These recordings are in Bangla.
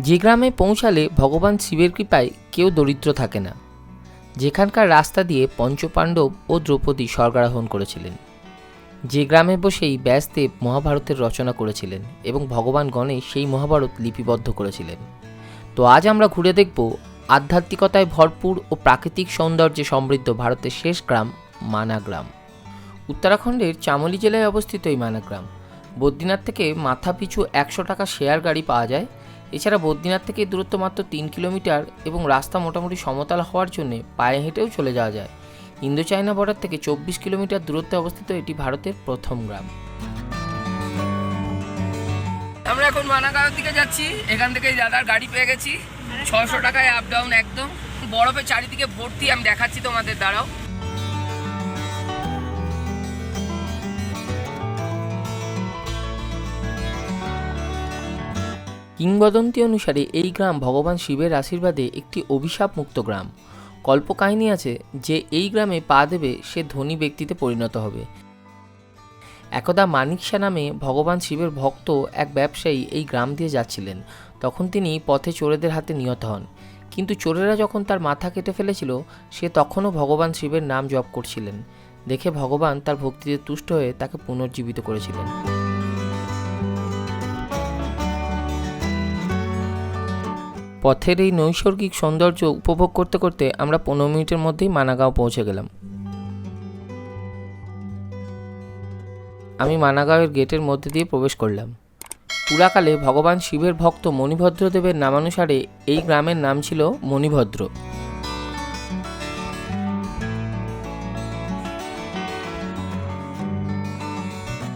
যে গ্রামে পৌঁছালে ভগবান শিবের কৃপায় কেউ দরিদ্র থাকে না। যেখানকার রাস্তা দিয়ে পঞ্চপাণ্ডব ও দ্রৌপদী স্বর্গারোহণ করেছিলেন। যে গ্রামে বসেই ব্যাসদেব মহাভারতের রচনা করেছিলেন এবং ভগবান গণেশ সেই মহাভারত লিপিবদ্ধ করেছিলেন। তো আজ আমরা ঘুরে দেখব আধ্যাত্মিকতায় ভরপুর ও প্রাকৃতিক সৌন্দর্যে সমৃদ্ধ ভারতের শেষ গ্রাম মানাগ্রাম। উত্তরাখণ্ডের চামলি জেলায় অবস্থিত এই মানাগ্রাম। বদ্রীনাথ থেকে মাথা পিছু একশো টাকা শেয়ার গাড়ি পাওয়া যায় এছাড়া বদ্রীনাথ থেকে দূরত্ব মাত্র তিন কিলোমিটার এবং রাস্তা মোটামুটি সমতল হওয়ার জন্য পায়ে হেঁটেও চলে যাওয়া যায়। ইন্দো চায়না বর্ডার থেকে চব্বিশ কিলোমিটার দূরত্বে অবস্থিত এটি ভারতের প্রথম গ্রাম। আমরা এখন মানাগাঁওয়ের দিকে যাচ্ছি। এখান থেকে দাদার গাড়ি পেয়ে গেছি। ছশো টাকায় আপ ডাউন একদম। বরফে চারিদিকে ভর্তি আমি দেখাচ্ছি তোমাদের দ্বারাও কিংবদন্তি অনুসারে এই গ্রাম ভগবান শিবের আশীর্বাদে একটি অভিশাপ মুক্ত গ্রাম। কল্পকাহিনী আছে যে এই গ্রামে পা দেবে সে ধনী ব্যক্তিতে পরিণত হবে। একদা মানিক শাহ নামে ভগবান শিবের ভক্ত এক ব্যবসায়ী এই গ্রাম দিয়ে যাচ্ছিলেন। তখন তিনি পথে চোরেদের হাতে নিহত হন। কিন্তু চোরেরা যখন তার মাথা কেটে ফেলেছিল, সে তখনও ভগবান শিবের নাম জপ করছিলেন। দেখে ভগবান তার ভক্তিতে তুষ্ট হয়ে তাকে পুনর্জীবিত করেছিলেন। পথের এই নৈসর্গিক সৌন্দর্য উপভোগ করতে করতে আমরা পনেরো মিনিটের মধ্যেই মানাগাঁও পৌঁছে গেলাম। আমি মানাগাঁওয়ের গেটের মধ্যে দিয়ে প্রবেশ করলাম। পুরাকালে ভগবান শিবের ভক্ত মণিভদ্রদেবের নামানুসারে এই গ্রামের নাম ছিল মণিভদ্র।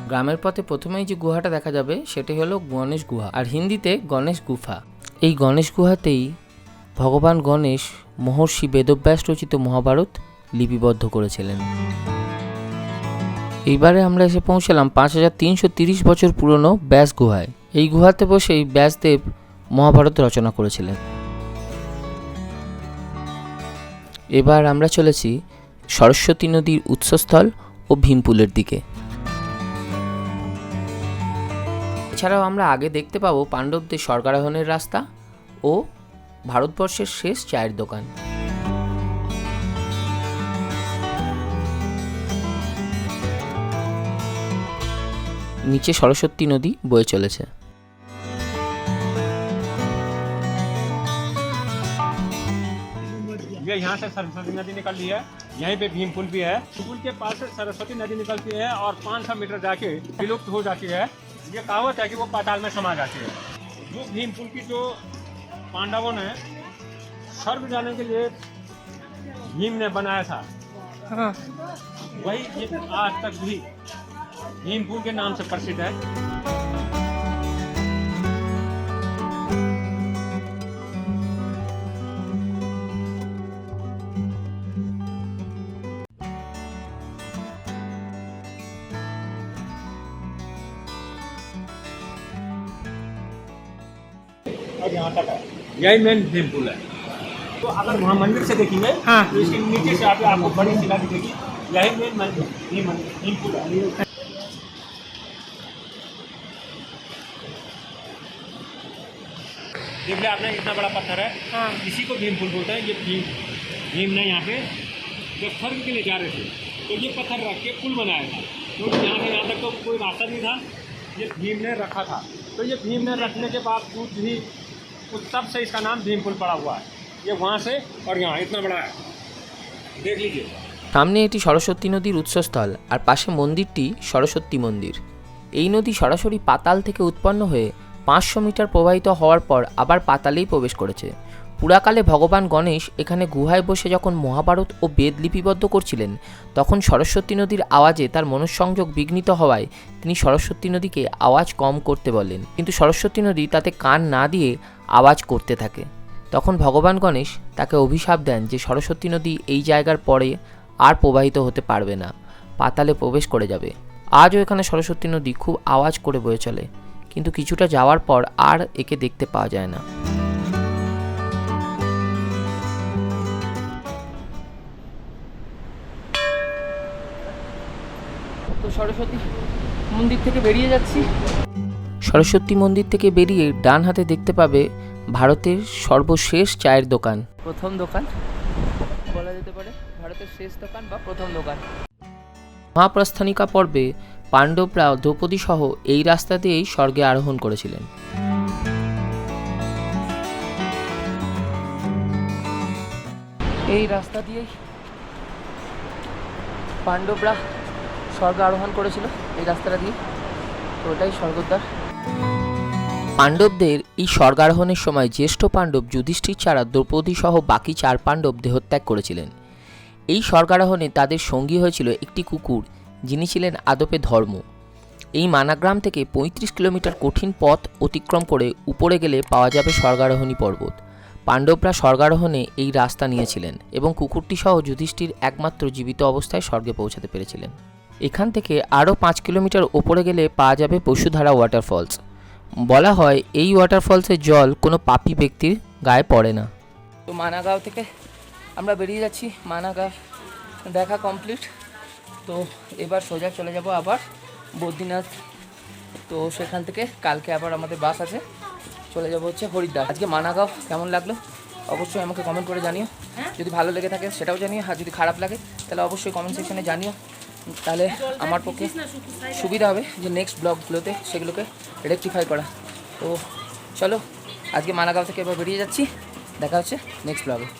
গ্রামের পথে প্রথমেই যে গুহাটা দেখা যাবে, সেটি হলো গণেশ গুহা। আর হিন্দিতে গণেশ গুফা। এই গণেশ গুহাতেই ভগবান গণেশ মহর্ষি বেদব্যাস রচিত মহাভারত লিপিবদ্ধ করেছিলেন। এইবারে আমরা এসে পৌঁছালাম পাঁচ হাজার তিনশো তিরিশ বছর পুরনো ব্যাস গুহায়। এই গুহাতে বসেই ব্যাসদেব মহাভারত রচনা করেছিলেন। এবার আমরা চলেছি সরস্বতী নদীর উৎসস্থল ও ভীমপুলের দিকে। এছাড়াও আমরা আগে দেখতে পাবো পাণ্ডবদের স্বর্গারোহণের রাস্তা ও ভারতবর্ষের শেষ চায়ের দোকান নিচে সরস্বতী নদী বয়ে চলেছে ये यहाँ से सरस्वती नदी निकलती है यहीं पे भीम पुल भी है पुल के पास से सरस्वती नदी निकलती है और 500 मीटर जाके विलुप्त हो जाती है ये कहावत है कि वो पाताल में समा जाती है। जो भीम पुल की जो पांडवों ने स्वर्ग जाने के लिए भीम ने बनाया था वही आज तक भी भीम पुल के नाम से प्रसिद्ध है। और यहाँ तक है यही मेन भीम पुल है। तो अगर वहाँ मंदिर से देखेंगे हाँ। तो इसके नीचे से आप आपको बड़ी शिला दिखेगी। यही मेन मंदिर भीम भीम पुल है। देख लिया आपने इतना बड़ा पत्थर है। हाँ। इसी को भीम पुल बोलते हैं ये भीम। भीम ने यहाँ पे जब स्वर्ग के लिए जा रहे थे तो ये पत्थर रख के पुल बनाया था। क्योंकि यहाँ से यहाँ तक तो कोई रास्ता नहीं था। ये भीम ने रखा था। तो ये भीम ने रखने के बावजूद भी उस तब से इसका नाम भीम पुल पड़ा हुआ है ये वहाँ से और यहाँ इतना बड़ा है देख लीजिए সামনে এটি সরস্বতী নদীর উৎসস্থল আর পাশে মন্দিরটি সরস্বতী মন্দির এই নদী সরাসরি পাতাল থেকে উৎপন্ন হয়ে পাঁচশো মিটার প্রবাহিত হওয়ার পর আবার পাতালেই প্রবেশ করেছে পুরাকালে ভগবান গণেশ এখানে গুহায় বসে যখন মহাভারত ও বেদ লিপিবদ্ধ করছিলেন, তখন সরস্বতী নদীর আওয়াজে তার মনঃসংযোগ বিঘ্নিত হওয়ায় তিনি সরস্বতী নদীকে আওয়াজ কম করতে বলেন কিন্তু সরস্বতী নদী তাতে কান না দিয়ে আওয়াজ করতে থাকে। তখন ভগবান গণেশ তাকে অভিশাপ দেন যে সরস্বতী নদী এই জায়গার পরে আর প্রবাহিত হতে পারবে না, পাতালে প্রবেশ করে যাবে। আজও এখানে সরস্বতী নদী খুব আওয়াজ করে বয়ে চলে, কিন্তু কিছুটা যাওয়ার পর আর একে দেখতে পাওয়া যায় না। সরস্বতী মন্দির থেকে বেরিয়ে যাচ্ছি। সরস্বতী মন্দির থেকে বেরিয়ে ডান হাতে দেখতে পাবে ভারতের সর্বশেষ চায়ের দোকান। প্রথম দোকান বলা যেতে পারে ভারতের শেষ দোকান বা প্রথম দোকান। মহাপ্রস্থানিকা পর্বে পাণ্ডবরা দ্রৌপদী সহ এই রাস্তা দিয়েই স্বর্গে আরোহণ করেছিলেন। এই রাস্তা দিয়েই পাণ্ডবরা স্বর্গ আরোহণ করেছিল এই রাস্তাটা দিয়ে। তো ওটাই স্বর্গদ্বার। পাণ্ডবদের এই স্বর্গারোহণের সময় জ্যেষ্ঠ পাণ্ডব যুধিষ্ঠির ছাড়া দ্রৌপদী সহ বাকি চার পাণ্ডব দেহত্যাগ করেছিলেন। এই স্বর্গারোহণে তাদের সঙ্গী হয়েছিল একটি কুকুর, যিনি ছিলেন আদপে ধর্ম। এই মানাগ্রাম থেকে পঁয়ত্রিশ কিলোমিটার কঠিন পথ অতিক্রম করে উপরে গেলে পাওয়া যাবে স্বর্গারোহণী পর্বত। পাণ্ডবরা স্বর্গারোহণে এই রাস্তা নিয়েছিলেন এবং কুকুরটি সহ যুধিষ্ঠির একমাত্র জীবিত অবস্থায় স্বর্গে পৌঁছাতে পেরেছিলেন। এখান থেকে আরও পাঁচ কিলোমিটার ওপরে গেলে পাওয়া যাবে বসুধারা ওয়াটারফলস বলা হয়, এই ওয়াটারফলসের জল কোনো পাপি ব্যক্তির গায়ে পড়ে না। তো মানাগাঁও থেকে আমরা বেরিয়ে যাচ্ছি, মানাগাঁও। দেখা কমপ্লিট তো এবার সোজা চলে যাব আবার বদ্রীনাথ। তো সেখান থেকে কালকে আবার আমাদের বাস আছে। চলে যাব হচ্ছে হরিদ্বার। আজকে মানাগাঁও কেমন লাগল? অবশ্যই আমাকে কমেন্ট করে জানিও। যদি ভালো লেগে থাকে সেটাও জানিও, আর যদি খারাপ লাগে তাহলে অবশ্যই কমেন্ট সেকশনে জানিও। তাহলে আমার পক্ষে সুবিধা হবে যে নেক্সট ব্লগগুলোতে সেগুলোকে রেকটিফাই করা। তো চলো, আজকে মানাগাঁও থেকে এবার বেরিয়ে যাচ্ছি। দেখা হচ্ছে নেক্সট ব্লগে